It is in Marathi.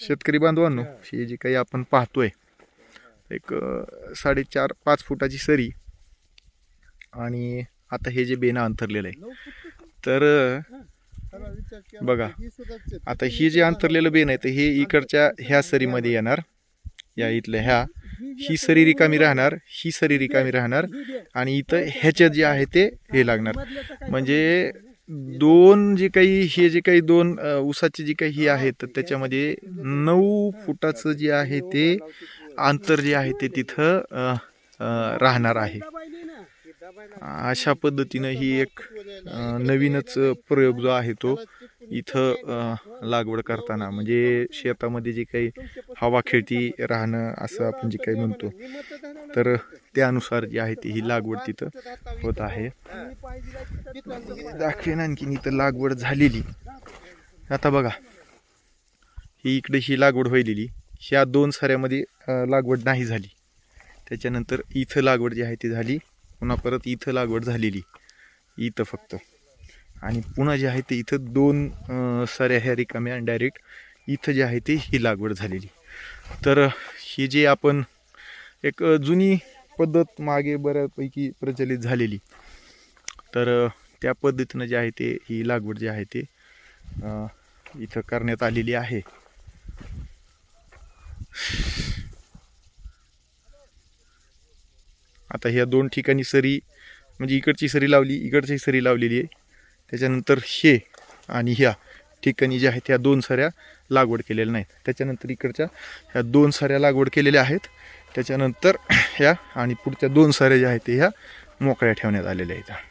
शेतकरी बांधवांनो ही जी काही आपण पाहतोय एक साडेचार पाच फुटाची सरी आणि आता हे जे बेना अंतरलेलं आहे. तर बघा आता हे जे अंतरलेलं बेन आहे तर हे इकडच्या ह्या सरीमध्ये येणार. या इथल्या ह्या ही सरी रिकामी राहणार ही सरी रिकामी राहणार आणि इथं ह्याच्यात जे आहे ते हे लागणार. म्हणजे दोन जे काही हे जे काही दोन ऊसाचे जे काही हे आहेत तर त्याच्यामध्ये नऊ फुटाचं जे आहे ते अंतर जे आहे ते तिथं राहणार आहे. अशा पद्धतीनं ही एक नवीनच प्रयोग जो आहे तो इथं लागवड करताना म्हणजे शेतामध्ये जे काही हवा खेळती राहणं असं आपण जे काही म्हणतो. तर त्यानुसार जी आहे ती ही लागवड तिथं होत आहे. दाखवेन आणखीन इथं लागवड झालेली. आता बघा ही इकडे ही लागवड व्हायलेली. ह्या दोन साऱ्यामध्ये लागवड नाही झाली. त्याच्यानंतर इथं लागवड जी आहे ती झाली. पुन्हा परत इथं लागवड झालेली. इथं फक्त. आणि पुन्हा जे आहे ते इथं दोन साऱ्या ह्या रिकाम्या डायरेक्ट इथं जे आहे ते ही लागवड झालेली. तर ही जे आपण एक जुनी पद्धत मागे बऱ्यापैकी प्रचलित झालेली. तर त्या पद्धतीनं जे आहे ते ही लागवड जी आहे ते इथं करण्यात आलेली आहे. आता ह्या दोन ठिकाणी सरी म्हणजे इकडची सरी लावली इकडची सरी लावलेली आहे. त्याच्यानंतर हे आणि ह्या ठिकाणी ज्या आहेत ह्या दोन सऱ्या लागवड केलेल्या नाहीत. त्याच्यानंतर इकडच्या ह्या दोन सऱ्या लागवड केलेल्या आहेत. त्याच्यानंतर ह्या आणि पुढच्या दोन सऱ्या ज्या आहेत ते ह्या मोकळ्या ठेवण्यात आलेल्या आहेत.